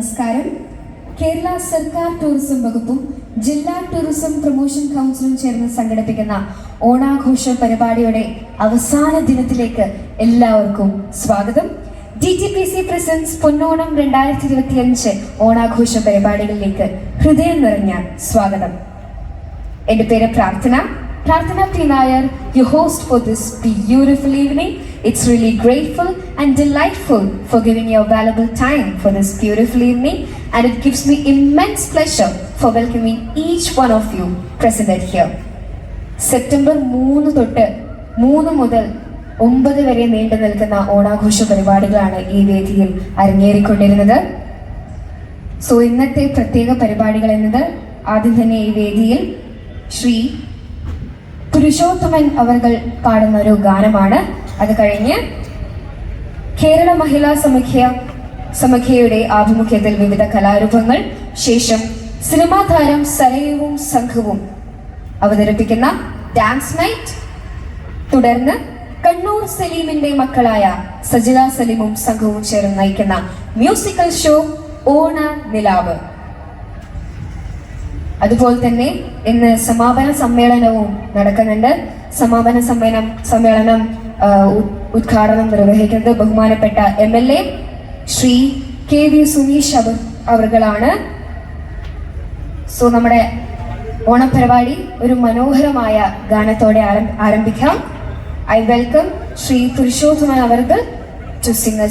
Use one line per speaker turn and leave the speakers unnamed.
നമസ്കാരം. കേരള സർക്കാർ ടൂറിസം വകുപ്പും ജില്ലാ ടൂറിസം പ്രൊമോഷൻ കൗൺസിലും ചേർന്ന് സംഘടിപ്പിക്കുന്ന ഓണാഘോഷ പരിപാടിയുടെ അവസാന ദിനത്തിലേക്ക് എല്ലാവർക്കും സ്വാഗതം. D T P C presence Ponnonam രണ്ടായിരത്തി ഇരുപത്തി അഞ്ച് ഓണാഘോഷ പരിപാടികളിലേക്ക് ഹൃദയം നിറഞ്ഞ സ്വാഗതം. എന്റെ പേര് Prarthana. Prarthana P Nair you host for this beautiful evening it's really grateful and delightful for giving your valuable time for this beautiful evening and it gives me immense pleasure for welcoming each one of you present here September മൂന്ന് തൊട്ട് മൂന്ന് മുതൽ ഒമ്പത് വരെ നീണ്ടു നിൽക്കുന്ന ഓണാഘോഷ പരിപാടികളാണ് ഈ വേദിയിൽ അരങ്ങേറിക്കൊണ്ടിരുന്നത് സോ ഇന്നത്തെ പ്രത്യേക പരിപാടികൾ എന്നത് ആദ്യം തന്നെ ഈ വേദിയിൽ ശ്രീ പുരുഷോത്തമൻ അവർകൾ പാടുന്ന ഒരു ഗാനമാണ് അത് കഴിഞ്ഞ് കേരള മഹിളാ സമഖ്യ സമഖ്യയുടെ ആഭിമുഖ്യത്തിൽ വിവിധ കലാരൂപങ്ങൾ ശേഷം സിനിമാ താരം സലയവും സംഘവും അവതരിപ്പിക്കുന്ന ഡാൻസ് നൈറ്റ് തുടർന്ന് കണ്ണൂർ സലീമിന്റെ മക്കളായ സജില സലീമും സംഘവും ചേർന്ന് നയിക്കുന്ന മ്യൂസിക്കൽ ഷോ ഓണ നിലാവ്. അതുപോലെ തന്നെ ഇന്ന് സമാപന സമ്മേളനവും നടക്കുന്നുണ്ട്. സമാപന സമ്മേളനം സമ്മേളനം ഉദ്ഘാടനം നിർവഹിക്കുന്നത് ബഹുമാനപ്പെട്ട M L A Shri K V Suneesh അവർ അവർകളാണ് സോ നമ്മുടെ ഓണപരിപാടി ഒരു മനോഹരമായ ഗാനത്തോടെ ആരംഭിക്കാം. ഐ വെൽക്കം ശ്രീ പുരുഷോത്തമൻ അവർക്ക് ടു സിംഗേഴ്സ്.